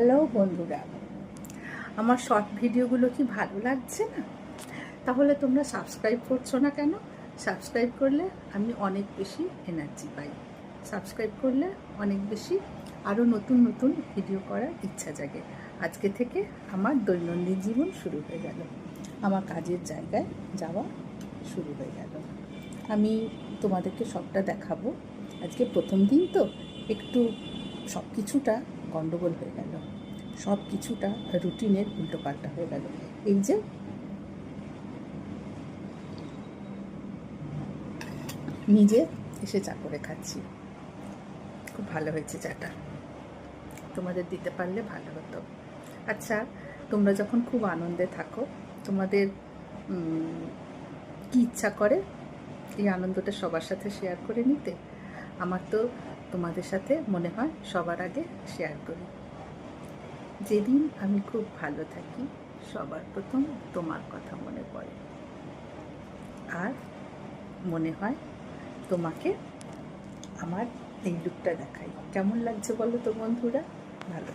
Hello বন্ধুরা, আমার short ভিডিওগুলো কি ভালো লাগছে না? তাহলে তোমরা সাবস্ক্রাইব করছ না কেন? সাবস্ক্রাইব করলে আমি অনেক বেশি এনার্জি পাই। সাবস্ক্রাইব করলে অনেক বেশি আরও নতুন নতুন ভিডিও করার ইচ্ছা জাগে। আজকে থেকে আমার দৈনন্দিন জীবন শুরু হয়ে গেল। আমার কাজের জায়গায় যাওয়া শুরু হয়ে গেল। আমি তোমাদেরকে সবটা দেখাবো। আজকে প্রথম দিন তো একটু সব কিছুটা গণ্ডগোল হয়ে গেল। সব কিছুটা রুটিনের উল্টোপাল্টা হয়ে গেল। এই যে নিজে এসে চা করে খাচ্ছি। খুব ভালো হয়েছে চাটা। তোমাদের দিতে পারলে ভালো হতো। আচ্ছা তোমরা যখন খুব আনন্দে থাকো, তোমাদের কি ইচ্ছা করে? এই আনন্দটা সবার সাথে শেয়ার করে নিতে? আমার তো তোমাদের সাথে মনে হয় সবার আগে শেয়ার করি। যেদিন আমি খুব ভালো থাকি, সবার প্রথম তোমার কথা মনে পড়ে। আর মনে হয় তোমাকে আমার এই লুকটা দেখাই। কেমন লাগছে বলো তো বন্ধুরা? ভালো।